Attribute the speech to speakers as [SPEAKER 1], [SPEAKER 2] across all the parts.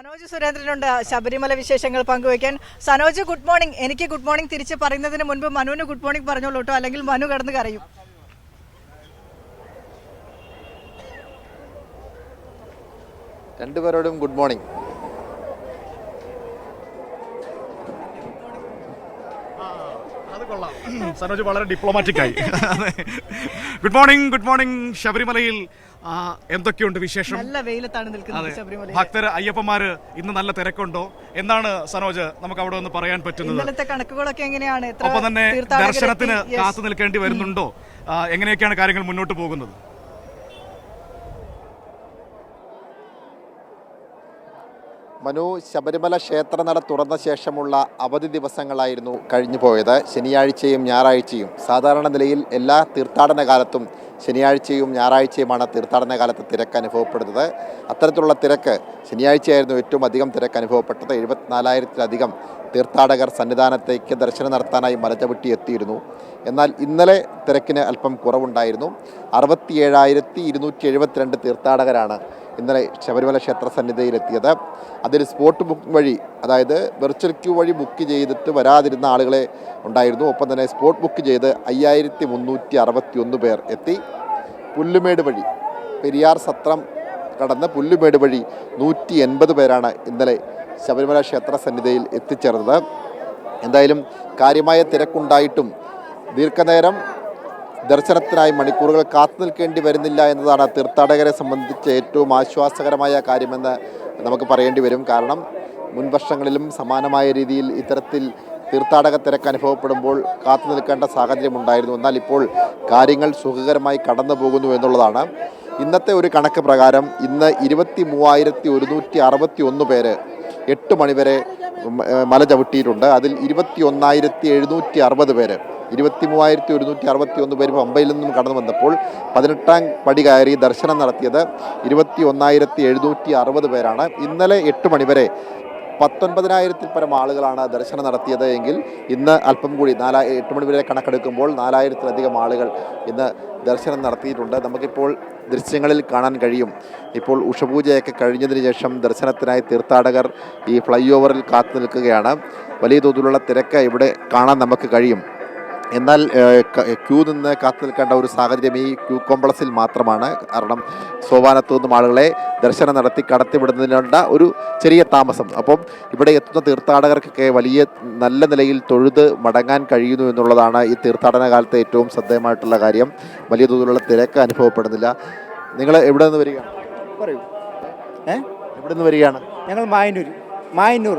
[SPEAKER 1] സനോജ് സുരേന്ദ്രനുണ്ട്. ശബരിമല വിശേഷങ്ങൾ പങ്കുവയ്ക്കാൻ. Sanoj good morning എനിക്ക് ഗുഡ് മോർണിംഗ് തിരിച്ച് പറയുന്നതിന് മുൻപ് മനുവിന് ഗുഡ് മോർണിംഗ് പറഞ്ഞോളൂ കേട്ടോ അല്ലെങ്കിൽ മനു കടന്ന് കരയും.
[SPEAKER 2] രണ്ടുപേരോടും ഗുഡ് മോർണിംഗ്
[SPEAKER 3] അത് കൊള്ളാം. സനോജ് വളരെ ഡിപ്ലോമാറ്റിക് ആയി. ഗുഡ് മോർണിംഗ് ഗുഡ് മോർണിംഗ് ശബരിമലയിൽ എന്തൊക്കെയുണ്ട് വിശേഷം?
[SPEAKER 1] നല്ല വെയിലത്താണ് നിൽക്കുന്നത് ശബരിമല
[SPEAKER 3] ഭക്തര് അയ്യപ്പന്മാര് ഇന്ന് നല്ല തിരക്കുണ്ടോ? എന്നാണ് സനോജ് നമുക്ക് അവിടെ ഒന്ന് പറയാൻ പറ്റുന്നത്?
[SPEAKER 1] ഇന്നലത്തെ കണക്കുകളൊക്കെ എങ്ങനെയാണ്?
[SPEAKER 3] ഒപ്പം തന്നെ ദർശനത്തിന്. കാത്തു നിൽക്കേണ്ടി വരുന്നുണ്ടോ? എങ്ങനെയൊക്കെയാണ് കാര്യങ്ങൾ മുന്നോട്ട് പോകുന്നത്?
[SPEAKER 2] മനു ശബരിമല ക്ഷേത്രനട തുറന്ന ശേഷമുള്ള അവധി ദിവസങ്ങളായിരുന്നു കഴിഞ്ഞു പോയത് ശനിയാഴ്ചയും ഞായറാഴ്ചയും. സാധാരണ നിലയിൽ എല്ലാ തീർത്ഥാടന കാലത്തും ശനിയാഴ്ചയും ഞായറാഴ്ചയുമാണ് തീർത്ഥാടന കാലത്ത് തിരക്ക് അനുഭവപ്പെടുന്നത്. അത്തരത്തിലുള്ള തിരക്ക് ശനിയാഴ്ചയായിരുന്നു ഏറ്റവും അധികം തിരക്ക് അനുഭവപ്പെട്ടത്. എഴുപത്തിനാലായിരത്തിലധികം തീർത്ഥാടകർ സന്നിധാനത്തേക്ക് ദർശനം നടത്താനായി മലചവിട്ടി എത്തിയിരുന്നു. എന്നാൽ ഇന്നലെ തിരക്കിന് അല്പം കുറവുണ്ടായിരുന്നു. അറുപത്തിയേഴായിരത്തി ഇരുന്നൂറ്റി എഴുപത്തിരണ്ട് തീർത്ഥാടകരാണ് ഇന്നലെ ശബരിമല ക്ഷേത്ര സന്നിധിയിലെത്തിയത് അതിൽ സ്പോട്ട് ബുക്ക് വഴി അതായത് വെർച്വൽ ക്യൂ വഴി ബുക്ക് ചെയ്തിട്ട് വരാതിരുന്ന ആളുകളെ ഉണ്ടായിരുന്നു. ഒപ്പം തന്നെ സ്പോട്ട് ബുക്ക് ചെയ്ത് അയ്യായിരത്തി മുന്നൂറ്റി അറുപത്തി ഒന്ന് പേർ എത്തി. പുല്ലുമേട് വഴി പെരിയാർ സത്രം കടന്ന് പുല്ലുമേട് വഴി നൂറ്റി എൺപത് പേരാണ് ഇന്നലെ ശബരിമല ക്ഷേത്ര സന്നിധിയിൽ എത്തിച്ചേർന്നത്. എന്തായാലും കാര്യമായ തിരക്കുണ്ടായിട്ടും ദീർഘനേരം ദർശനത്തിനായി മണിക്കൂറുകൾ കാത്തു നിൽക്കേണ്ടി വരുന്നില്ല എന്നതാണ് തീർത്ഥാടകരെ സംബന്ധിച്ച് ഏറ്റവും ആശ്വാസകരമായ കാര്യമെന്ന് നമുക്ക് പറയേണ്ടി വരും. കാരണം മുൻ വർഷങ്ങളിലും സമാനമായ രീതിയിൽ ഇത്തരത്തിൽ തീർത്ഥാടക തിരക്ക് അനുഭവപ്പെടുമ്പോൾ കാത്തു നിൽക്കേണ്ട സാഹചര്യമുണ്ടായിരുന്നു എന്നാൽ ഇപ്പോൾ കാര്യങ്ങൾ സുഖകരമായി കടന്നു പോകുന്നു എന്നുള്ളതാണ്. ഇന്നത്തെ ഒരു കണക്ക് പ്രകാരം ഇന്ന് ഇരുപത്തി മൂവായിരത്തി ഒരുന്നൂറ്റി അറുപത്തി ഒന്ന് പേര് എട്ട് മണിവരെ മല ചവിട്ടിയിട്ടുണ്ട്. അതിൽ ഇരുപത്തി ഒന്നായിരത്തി എഴുന്നൂറ്റി അറുപത് പേര് ഇരുപത്തി മൂവായിരത്തി ഒരുന്നൂറ്റി അറുപത്തി ഒന്ന് പേര് പമ്പയിൽ നിന്നും കടന്നു വന്നപ്പോൾ പതിനെട്ടാം പടി കയറി ദർശനം നടത്തിയത് ഇരുപത്തി ഒന്നായിരത്തി എഴുന്നൂറ്റി അറുപത് പേരാണ്. ഇന്നലെ എട്ട് മണിവരെ പത്തൊൻപതിനായിരത്തിൽ പരം ആളുകളാണ് ദർശനം നടത്തിയത് എങ്കിൽ ഇന്ന് അല്പം കൂടി നാലാ എട്ട് മണി വരെ കണക്കെടുക്കുമ്പോൾ നാലായിരത്തിലധികം ആളുകൾ ഇന്ന് ദർശനം നടത്തിയിട്ടുണ്ട്. നമുക്കിപ്പോൾ ദൃശ്യങ്ങളിൽ കാണാൻ കഴിയും. ഇപ്പോൾ ഉഷപൂജയൊക്കെ കഴിഞ്ഞതിന് ശേഷം ദർശനത്തിനായി തീർത്ഥാടകർ ഈ ഫ്ലൈ ഓവറിൽ കാത്തു നിൽക്കുകയാണ്. വലിയ തോതിലുള്ള തിരക്ക് ഇവിടെ കാണാൻ നമുക്ക് കഴിയും. എന്നാൽ ഏഹ്, ക്യൂ നിന്ന് കാത്തു നിൽക്കേണ്ട ഒരു സാഹചര്യം ഈ ക്യൂ കോംപ്ലക്സിൽ മാത്രമാണ്. കാരണം സോപാനത്തു നിന്നും ആളുകളെ ദർശനം നടത്തി കടത്തിവിടുന്നതിനുള്ള ഒരു ചെറിയ താമസം. അപ്പം ഇവിടെ എത്തുന്ന തീർത്ഥാടകർക്കൊക്കെ വലിയ നല്ല നിലയിൽ തൊഴുത് മടങ്ങാൻ കഴിയുന്നു എന്നുള്ളതാണ് ഈ തീർത്ഥാടന കാലത്തെ ഏറ്റവും ശ്രദ്ധേയമായിട്ടുള്ള കാര്യം. വലിയ തോതിലുള്ള തിരക്ക് അനുഭവപ്പെടുന്നില്ല. നിങ്ങൾ എവിടെ നിന്ന് വരികയാണ്?
[SPEAKER 4] പറയൂ. ഏ?
[SPEAKER 2] എവിടെ നിന്ന് വരികയാണ്?
[SPEAKER 4] ഞങ്ങൾ മായന്നൂർ മായന്നൂർ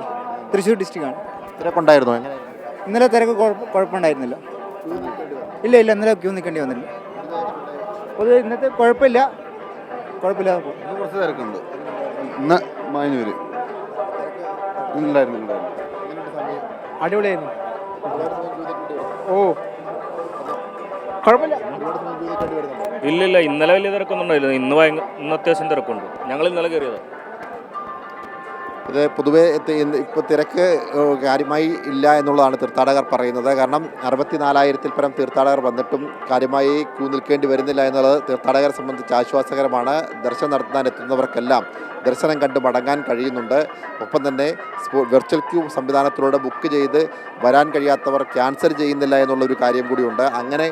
[SPEAKER 4] തൃശ്ശൂർ ഡിസ്ട്രിക്റ്റാണ്
[SPEAKER 2] തിരക്കുണ്ടായിരുന്നോ? എങ്ങനെ
[SPEAKER 4] ഇന്നലെ തിരക്ക് കുഴപ്പ- കുഴപ്പമുണ്ടായിരുന്നില്ല. ഇല്ല ഇല്ല ഇന്നലെ ക്യൂ നിൽക്കേണ്ടി വന്നില്ല. പൊതുവെ ഇന്നത്തെ കുഴപ്പമില്ല.
[SPEAKER 5] കുഴപ്പമില്ല കുറച്ച് തിരക്കുണ്ട്. ഇന്ന് മാനൂര്. ഉണ്ടായിരുന്നു
[SPEAKER 4] അടിപൊളിയായിരുന്നു. ഓ. കുഴപ്പമില്ല.
[SPEAKER 6] ഇല്ല ഇല്ല ഇന്നലെ വലിയ തിരക്കൊന്നും ഉണ്ടായില്ല. ഇന്ന് ഭയങ്കര ഇന്ന് അത്യാവശ്യം തിരക്കുണ്ട്. ഞങ്ങൾ ഇന്നലെ കയറിയതാണ്
[SPEAKER 2] ഇത് പൊതുവേ ഇപ്പോൾ തിരക്ക് കാര്യമായി ഇല്ല എന്നുള്ളതാണ് തീർത്ഥാടകർ പറയുന്നത്. കാരണം അറുപത്തിനാലായിരത്തിൽ പരം തീർത്ഥാടകർ വന്നിട്ടും കാര്യമായി ക്യൂ നിൽക്കേണ്ടി വരുന്നില്ല എന്നുള്ളത് തീർത്ഥാടകരെ സംബന്ധിച്ച് ആശ്വാസകരമാണ്. ദർശനം നടത്താൻ എത്തുന്നവർക്കെല്ലാം ദർശനം കണ്ട് മടങ്ങാൻ കഴിയുന്നുണ്ട്. ഒപ്പം തന്നെ വെർച്വൽ ക്യൂ സംവിധാനത്തിലൂടെ ബുക്ക് ചെയ്ത് വരാൻ കഴിയാത്തവർ ക്യാൻസൽ ചെയ്യുന്നില്ല എന്നുള്ളൊരു കാര്യം കൂടിയുണ്ട്. അങ്ങനെ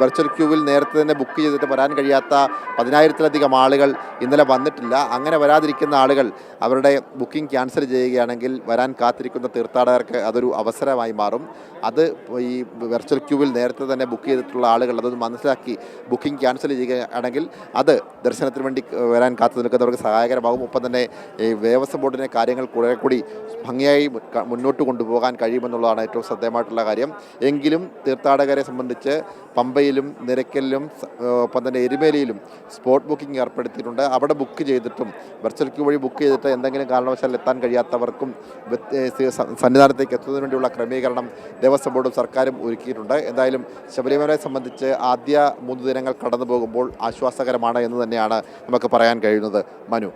[SPEAKER 2] വെർച്വൽ ക്യൂവിൽ നേരത്തെ തന്നെ ബുക്ക് ചെയ്തിട്ട് വരാൻ കഴിയാത്ത പതിനായിരത്തിലധികം ആളുകൾ ഇന്നലെ വന്നിട്ടില്ല. അങ്ങനെ വരാതിരിക്കുന്ന ആളുകൾ അവരുടെ ബുക്കിംഗ് ക്യാൻസൽ ചെയ്യുകയാണെങ്കിൽ വരാൻ കാത്തിരിക്കുന്ന തീർത്ഥാടകർക്ക് അതൊരു അവസരമായി മാറും. അത് ഈ വെർച്വൽ ക്യൂവിൽ നേരത്തെ തന്നെ ബുക്ക് ചെയ്തിട്ടുള്ള ആളുകൾ അതൊന്ന് മനസ്സിലാക്കി ബുക്കിംഗ് ക്യാൻസൽ ചെയ്യുകയാണെങ്കിൽ അത് ദർശനത്തിന് വേണ്ടി വരാൻ കാത്തു നിൽക്കുന്നവർക്ക് സഹായകരമാകും. ഒപ്പം തന്നെ ഈ ദേവസ്വം ബോർഡിനെ കാര്യങ്ങൾ കുറേ കൂടി ഭംഗിയായി മുന്നോട്ട് കൊണ്ടുപോകാൻ കഴിയുമെന്നുള്ളതാണ് ഏറ്റവും ശ്രദ്ധേയമായിട്ടുള്ള കാര്യം. എങ്കിലും തീർത്ഥാടകരെ സംബന്ധിച്ച് പമ്പയിലും നിരക്കലിലും ഒപ്പം തന്നെ എരുമേലിയിലും സ്പോട്ട് ബുക്കിംഗ് ഏർപ്പെടുത്തിയിട്ടുണ്ട്. അവിടെ ബുക്ക് ചെയ്തിട്ടും വെർച്വൽ ക്യൂ വഴി ബുക്ക് ചെയ്തിട്ട് എന്തെങ്കിലും കാരണവശാൽ എത്താൻ കഴിയാത്തവർക്കും സന്നിധാനത്തേക്ക് എത്തുന്നതിന് വേണ്ടിയുള്ള ക്രമീകരണം ദേവസ്വം ബോർഡും സർക്കാരും ഒരുക്കിയിട്ടുണ്ട്. എന്തായാലും ശബരിമലയെ സംബന്ധിച്ച് ആദ്യ മൂന്ന് ദിനങ്ങൾ കടന്നു പോകുമ്പോൾ ആശ്വാസകരമാണ് എന്ന് തന്നെയാണ് നമുക്ക് പറയാൻ കഴിയുന്നത്. മനു.